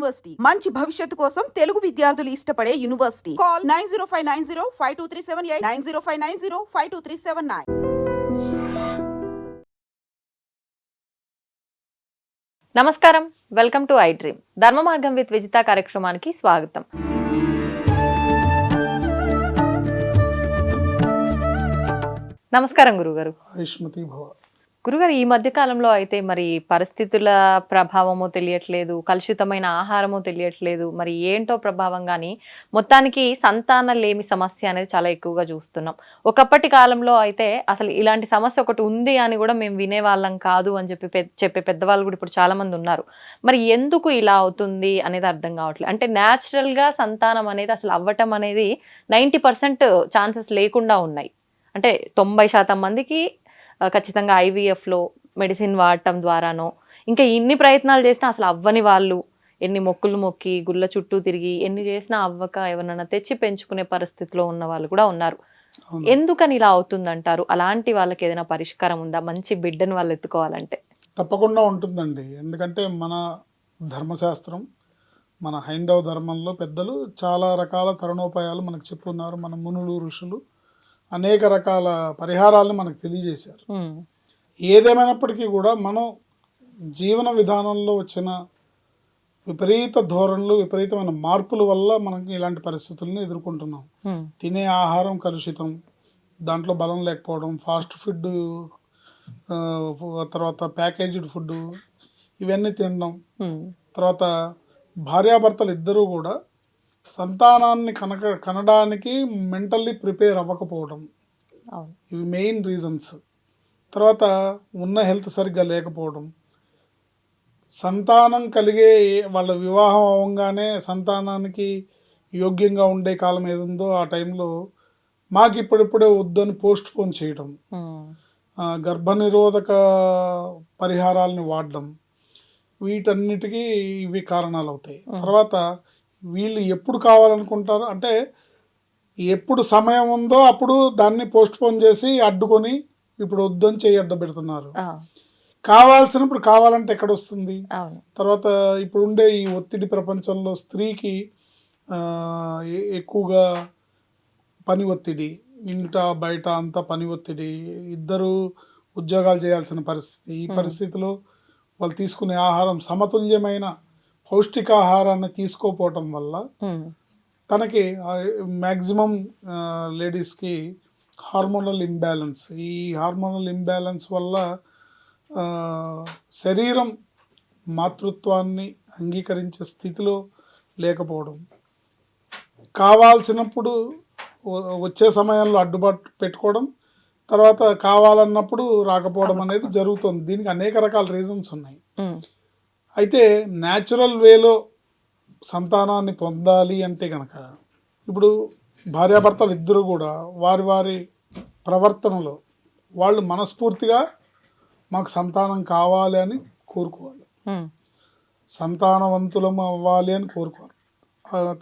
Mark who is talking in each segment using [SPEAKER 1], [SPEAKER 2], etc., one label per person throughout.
[SPEAKER 1] University. మంచి భవిష్యత్తు కోసం తెలుగు విద్యార్థులు ఇష్టపడే university. Call nine zero five nine zero five two three seven eight nine zero five nine zero five two three seven nine.
[SPEAKER 2] నమస్కారం. Welcome to I dream. ధర్మ మార్గం with Vijitha కార్యక్రమానికి స్వాగతం. నమస్కారం గురుగారు. గురుగారు ఈ మధ్య కాలంలో అయితే మరి పరిస్థితుల ప్రభావమో తెలియట్లేదు కలుషితమైన ఆహారమో తెలియట్లేదు. మరి ఏంటో ప్రభావం కానీ మొత్తానికి సంతాన లేమి సమస్య అనేది చాలా ఎక్కువగా చూస్తున్నాం. ఒకప్పటి కాలంలో అయితే అసలు ఇలాంటి సమస్య ఒకటి ఉంది అని కూడా మేము వినేవాళ్ళం కాదు అని చెప్పి చెప్పే పెద్దవాళ్ళు కూడా ఇప్పుడు చాలా మంది ఉన్నారు. మరి ఎందుకు ఇలా అవుతుంది అనేది అర్థం కావట్లేదు. అంటే న్యాచురల్గా సంతానం అనేది అసలు అవ్వటం అనేది నైంటీ పర్సెంట్ ఛాన్సెస్ లేకుండా ఉన్నాయి. అంటే తొంభై శాతం మందికి ఖచ్చితంగా ఐవీఎఫ్లో మెడిసిన్ వాడటం ద్వారానో ఇంకా ఇన్ని ప్రయత్నాలు చేసినా అసలు అవ్వని వాళ్ళు ఎన్ని మొక్కులు మొక్కి గుళ్ళ చుట్టూ తిరిగి ఎన్ని చేసినా అవ్వక ఎవరన్నా తెచ్చి పెంచుకునే పరిస్థితిలో ఉన్న వాళ్ళు కూడా ఉన్నారు. ఎందుకని ఇలా అవుతుందంటారు? అలాంటి వాళ్ళకి ఏదైనా పరిష్కారం ఉందా? మంచి బిడ్డని వాళ్ళు ఎత్తుకోవాలంటే.
[SPEAKER 3] తప్పకుండా ఉంటుందండి. ఎందుకంటే మన ధర్మశాస్త్రం మన హైందవ ధర్మంలో పెద్దలు చాలా రకాల తరుణోపాయాలు మనకు చెప్పున్నారు. మన మునులు ఋషులు అనేక రకాల పరిహారాలను మనకు తెలియజేశారు. ఏదేమైనప్పటికీ కూడా మనం జీవన విధానంలో వచ్చిన విపరీత ధోరణులు విపరీతమైన మార్పుల వల్ల మనకి ఇలాంటి పరిస్థితులను ఎదుర్కొంటున్నాం. తినే ఆహారం కలుషితం దాంట్లో బలం లేకపోవడం ఫాస్ట్ ఫుడ్ తర్వాత ప్యాకేజ్డ్ ఫుడ్ ఇవన్నీ తినడం. తర్వాత భార్యాభర్తలు ఇద్దరూ కూడా సంతానాన్ని కనక కనడానికి మెంటల్లీ ప్రిపేర్ అవ్వకపోవడం. ఇవి మెయిన్ రీజన్స్ తర్వాత ఉన్న హెల్త్ సరిగ్గా లేకపోవడం. సంతానం కలిగే వాళ్ళ వివాహం అవ్వగానే సంతానానికి యోగ్యంగా ఉండే కాలం ఏదుందో ఆ టైంలో మాకు ఇప్పుడిప్పుడే వద్దని పోస్ట్ పోన్ చేయడం గర్భనిరోధక పరిహారాలని వాడడం. వీటన్నిటికీ ఇవి కారణాలు అవుతాయి తర్వాత వీళ్ళు ఎప్పుడు కావాలనుకుంటారు? అంటే ఎప్పుడు సమయం ఉందో అప్పుడు దాన్ని పోస్ట్ పోన్ చేసి అడ్డుకొని ఇప్పుడు వద్దని చేయి అడ్డ పెడుతున్నారు. కావాల్సినప్పుడు కావాలంటే ఎక్కడ వస్తుంది తర్వాత ఇప్పుడు ఉండే ఈ ఒత్తిడి ప్రపంచంలో స్త్రీకి ఎక్కువగా పని ఒత్తిడి ఇంట బయట అంతా పని ఒత్తిడి ఇద్దరు ఉద్యోగాలు చేయాల్సిన పరిస్థితి. ఈ. పరిస్థితిలో వాళ్ళు తీసుకునే ఆహారం సమతుల్యమైన పౌష్టికాహారాన్ని తీసుకోపోవటం వల్ల తనకి మ్యాక్సిమం లేడీస్కి హార్మోనల్ ఇంబ్యాలెన్స్ ఈ హార్మోనల్ ఇంబ్యాలెన్స్ వల్ల శరీరం మాతృత్వాన్ని అంగీకరించే స్థితిలో లేకపోవడం. కావాల్సినప్పుడు వచ్చే సమయంలో అడ్డుబాటు పెట్టుకోవడం తర్వాత కావాలన్నప్పుడు రాకపోవడం అనేది జరుగుతుంది. దీనికి అనేక రకాల రీజన్స్ ఉన్నాయి. అయితే న్యాచురల్ వేలో సంతానాన్ని పొందాలి అంటే కనుక ఇప్పుడు భార్యాభర్తలు ఇద్దరు కూడా వారి వారి ప్రవర్తనలో వాళ్ళు మనస్ఫూర్తిగా మాకు సంతానం కావాలి అని కోరుకోవాలి. సంతానవంతులం అవ్వాలి అని కోరుకోవాలి.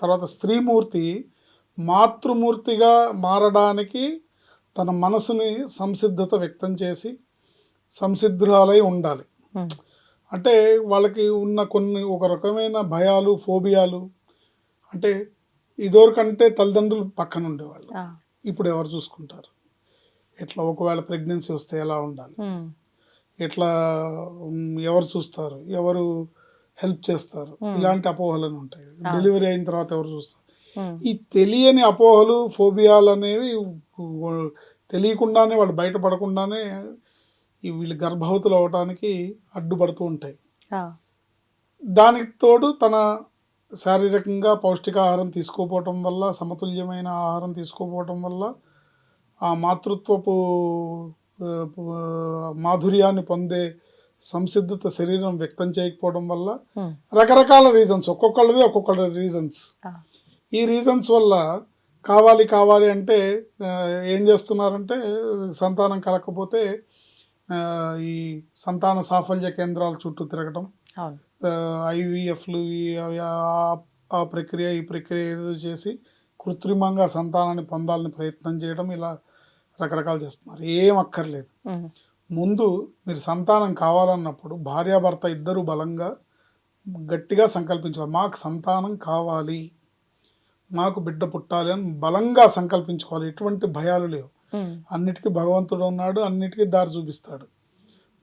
[SPEAKER 3] తర్వాత స్త్రీమూర్తి మాతృమూర్తిగా మారడానికి తన మనసుని సంసిద్ధత వ్యక్తం చేసి సంసిద్ధురాలై ఉండాలి. అంటే వాళ్ళకి ఉన్న కొన్ని ఒక రకమైన భయాలు ఫోబియాలు. అంటే ఇదివరకంటే తల్లిదండ్రులు పక్కన ఉండేవాళ్ళు. ఇప్పుడు ఎవరు చూసుకుంటారు? ఎట్లా ఒకవేళ ప్రెగ్నెన్సీ వస్తే ఎలా ఉండాలి? ఎట్లా ఎవరు చూస్తారు? ఎవరు హెల్ప్ చేస్తారు. ఇలాంటి అపోహలు ఉంటాయి. డెలివరీ అయిన తర్వాత ఎవరు చూస్తారు? ఈ తెలియని అపోహలు ఫోబియాలు అనేవి తెలియకుండానే వాళ్ళు బయటపడకుండానే ఈ వీళ్ళు గర్భవతులు అవడానికి అడ్డుపడుతూ ఉంటాయి. దానికి తోడు తన శారీరకంగా పౌష్టికాహారం తీసుకోపోవటం వల్ల సమతుల్యమైన ఆహారం తీసుకోపోవటం వల్ల ఆ మాతృత్వపు మాధుర్యాన్ని పొందే సంసిద్ధత శరీరం వ్యక్తం చేయకపోవడం వల్ల రకరకాల రీజన్స్ ఒక్కొక్కళ్ళవి ఒక్కొక్కళ్ళ రీజన్స్ ఈ రీజన్స్ వల్ల కావాలి కావాలి అంటే ఏం చేస్తున్నారంటే సంతానం కలగకపోతే ఆ, ఈ సంతాన సాఫల్య కేంద్రాల చుట్టూ తిరగటం. ఐవీఎఫ్లు ఆ ప్రక్రియ ఈ ప్రక్రియ ఏదో చేసి కృత్రిమంగా సంతానాన్ని పొందాలని ప్రయత్నం చేయడం ఇలా రకరకాలు చేస్తున్నారు. ఏం అక్కర్లేదు. ముందు మీరు సంతానం కావాలన్నప్పుడు భార్యాభర్త ఇద్దరు బలంగా గట్టిగా సంకల్పించుకోవాలి. మాకు సంతానం కావాలి. మాకు బిడ్డ పుట్టాలి అని బలంగా సంకల్పించుకోవాలి. ఎటువంటి భయాలు లేవు. అన్నిటికీ భగవంతుడు ఉన్నాడు అన్నిటికీ దారి చూపిస్తాడు.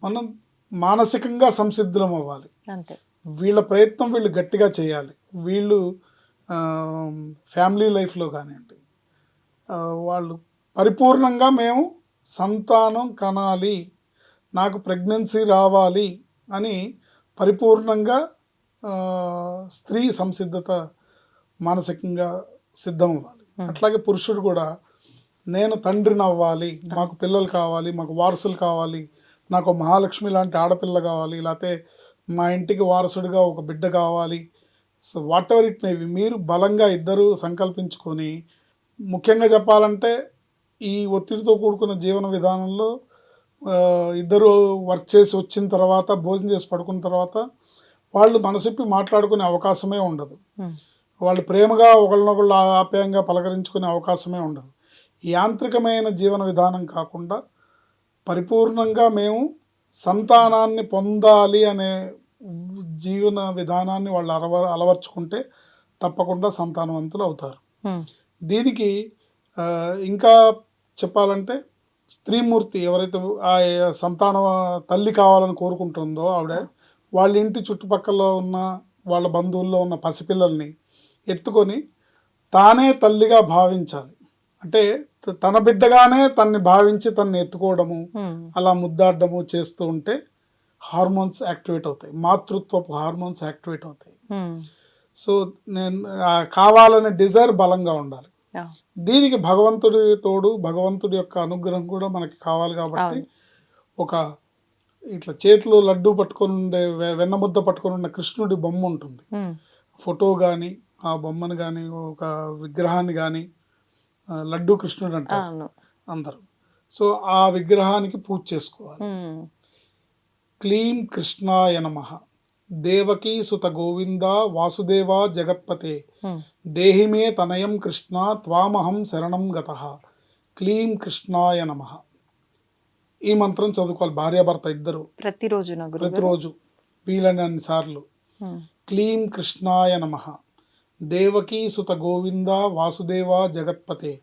[SPEAKER 3] మనం మానసికంగా సంసిద్ధులం అవ్వాలి. వీళ్ళ ప్రయత్నం వీళ్ళు గట్టిగా చేయాలి. వీళ్ళు ఫ్యామిలీ లైఫ్లో కానివ్వండి వాళ్ళు పరిపూర్ణంగా మేము సంతానం కనాలి నాకు ప్రెగ్నెన్సీ రావాలి అని పరిపూర్ణంగా స్త్రీ సంసిద్ధత మానసికంగా సిద్ధం అవ్వాలి. అట్లాగే పురుషుడు కూడా నేను తండ్రిని అవ్వాలి మాకు పిల్లలు కావాలి మాకు వారసులు కావాలి నాకు మహాలక్ష్మి లాంటి ఆడపిల్ల కావాలి లేకపోతే మా ఇంటికి వారసుడిగా ఒక బిడ్డ కావాలి. So whatever it maybe మీరు బలంగా ఇద్దరు సంకల్పించుకొని ముఖ్యంగా చెప్పాలంటే ఈ ఒత్తిడితో కూడుకున్న జీవన విధానంలో ఇద్దరు వర్క్ చేసి వచ్చిన తర్వాత భోజనం చేసి పడుకున్న తర్వాత వాళ్ళు మనసిప్పి మాట్లాడుకునే అవకాశమే ఉండదు. వాళ్ళు ప్రేమగా ఒకళ్ళనొకళ్ళు ఆప్యాయంగా పలకరించుకునే అవకాశమే ఉండదు. యాంత్రికమైన జీవన విధానం కాకుండా పరిపూర్ణంగా మేము సంతానాన్ని పొందాలి అనే జీవన విధానాన్ని వాళ్ళు అలవ అలవర్చుకుంటే తప్పకుండా సంతానవంతులు అవుతారు. దీనికి ఇంకా చెప్పాలంటే స్త్రీమూర్తి ఎవరైతే ఆ సంతాన తల్లి కావాలని కోరుకుంటుందో ఆవిడ వాళ్ళ ఇంటి చుట్టుపక్కల ఉన్న వాళ్ళ బంధువుల్లో ఉన్న పసిపిల్లల్ని ఎత్తుకొని తానే తల్లిగా భావించాలి. అంటే తన బిడ్డగానే తన్ని భావించి తన్ని ఎత్తుకోవడము అలా ముద్దాడము చేస్తూ ఉంటే హార్మోన్స్ యాక్టివేట్ అవుతాయి. మాతృత్వపు హార్మోన్స్ యాక్టివేట్ అవుతాయి. సో నేను కావాలనే డిజైర్ బలంగా ఉండాలి. దీనికి భగవంతుడి తోడు భగవంతుడి యొక్క అనుగ్రహం కూడా మనకి కావాలి కాబట్టి. ఒక ఇట్లా చేతిలో లడ్డు పట్టుకొని ఉండే వె- వెన్న ముద్ద పట్టుకొని ఉన్న కృష్ణుడి బొమ్మ ఉంటుంది. ఫోటో కానీ ఆ బొమ్మను కానీ ఒక విగ్రహాన్ని కానీ లడ్డు కృష్ణుడు అంటారు అందరూ. సో ఆ విగ్రహానికి పూజ చేసుకోవాలి. క్లీం కృష్ణాయ నమ. దేవకీ సుత గోవింద వాసుదేవ జగత్పతే. దేహిమే తనయం కృష్ణ త్వామహం శరణం గత. క్లీం కృష్ణాయ నమ. ఈ మంత్రం చదువుకోవాలి. భార్యాభర్త ఇద్దరు.
[SPEAKER 2] ప్రతిరోజు
[SPEAKER 3] ప్రతిరోజు. వీలైనన్ని సార్లు. క్లీం కృష్ణాయ నమ. దేవకీ సుత గోవింద వాసుదేవ జగత్పతే.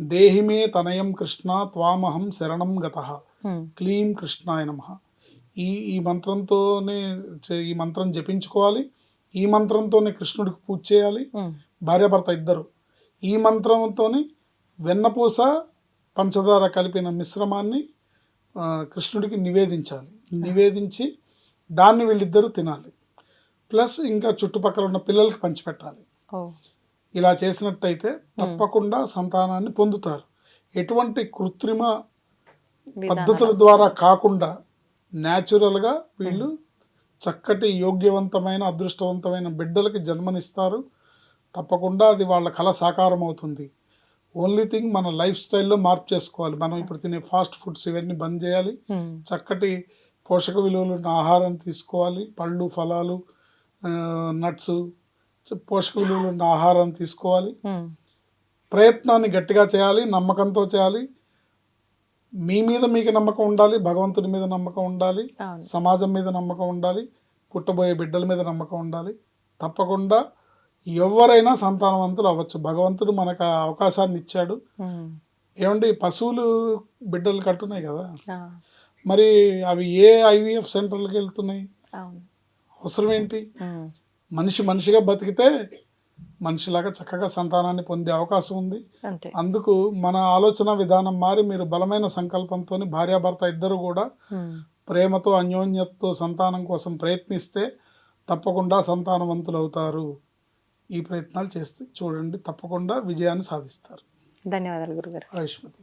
[SPEAKER 3] దేహిమే తనయం కృష్ణ త్వామహం శరణం గత. క్లీం కృష్ణాయ నమ. ఈ ఈ మంత్రంతోనే ఈ మంత్రం జపించుకోవాలి. ఈ మంత్రంతోనే కృష్ణుడికి పూజ చేయాలి. భార్యాభర్త ఇద్దరు. ఈ మంత్రంతోని వెన్నపూస పంచదార కలిపిన మిశ్రమాన్ని కృష్ణుడికి నివేదించాలి. నివేదించి దాన్ని వీళ్ళిద్దరూ తినాలి. ప్లస్ ఇంకా చుట్టుపక్కల ఉన్న పిల్లలకి పంచిపెట్టాలి. ఇలా చేసినట్టయితే తప్పకుండా సంతానాన్ని పొందుతారు. ఎటువంటి కృత్రిమ పద్ధతుల. ద్వారా కాకుండా న్యాచురల్గా వీళ్ళు చక్కటి యోగ్యవంతమైన అదృష్టవంతమైన బిడ్డలకి జన్మనిస్తారు. తప్పకుండా అది వాళ్ళ కళ సాకారం అవుతుంది. ఓన్లీ థింగ్ మన లైఫ్ స్టైల్లో మార్పు చేసుకోవాలి. మనం ఇప్పుడు తినే ఫాస్ట్ ఫుడ్స్ ఇవన్నీ బంద్ చేయాలి. చక్కటి పోషక విలువలు ఉన్న ఆహారం తీసుకోవాలి. పళ్ళు ఫలాలు నట్స్ పోషక విలువలు ఉన్న ఆహారం తీసుకోవాలి ప్రయత్నాన్ని గట్టిగా చేయాలి నమ్మకంతో చేయాలి. మీ మీద మీకు నమ్మకం ఉండాలి భగవంతుడి మీద నమ్మకం ఉండాలి సమాజం మీద నమ్మకం ఉండాలి పుట్టబోయే బిడ్డల మీద నమ్మకం ఉండాలి. తప్పకుండా ఎవరైనా సంతానవంతులు అవ్వచ్చు. భగవంతుడు మనకు అవకాశాన్ని ఇచ్చాడు. ఏమండి పశువులు బిడ్డలు కట్టున్నాయి కదా. మరి అవి ఏ ఐవీఎఫ్ సెంటర్లకు వెళ్తున్నాయి? అవసరం ఏంటి మనిషి మనిషిగా బతికితే మనిషిలాగా చక్కగా సంతానాన్ని పొందే అవకాశం ఉంది. అందుకు మన ఆలోచన విధానం మారి మీరు బలమైన సంకల్పంతో భార్యాభర్త ఇద్దరు కూడా ప్రేమతో అన్యోన్యతతో సంతానం కోసం ప్రయత్నిస్తే తప్పకుండా సంతానవంతులు అవుతారు ఈ ప్రయత్నాలు చేస్తే చూడండి తప్పకుండా విజయాన్ని సాధిస్తారు.
[SPEAKER 2] ధన్యవాదాలు గురుగారు.
[SPEAKER 3] ఆయుష్మతి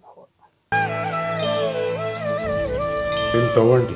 [SPEAKER 4] తవ్వండి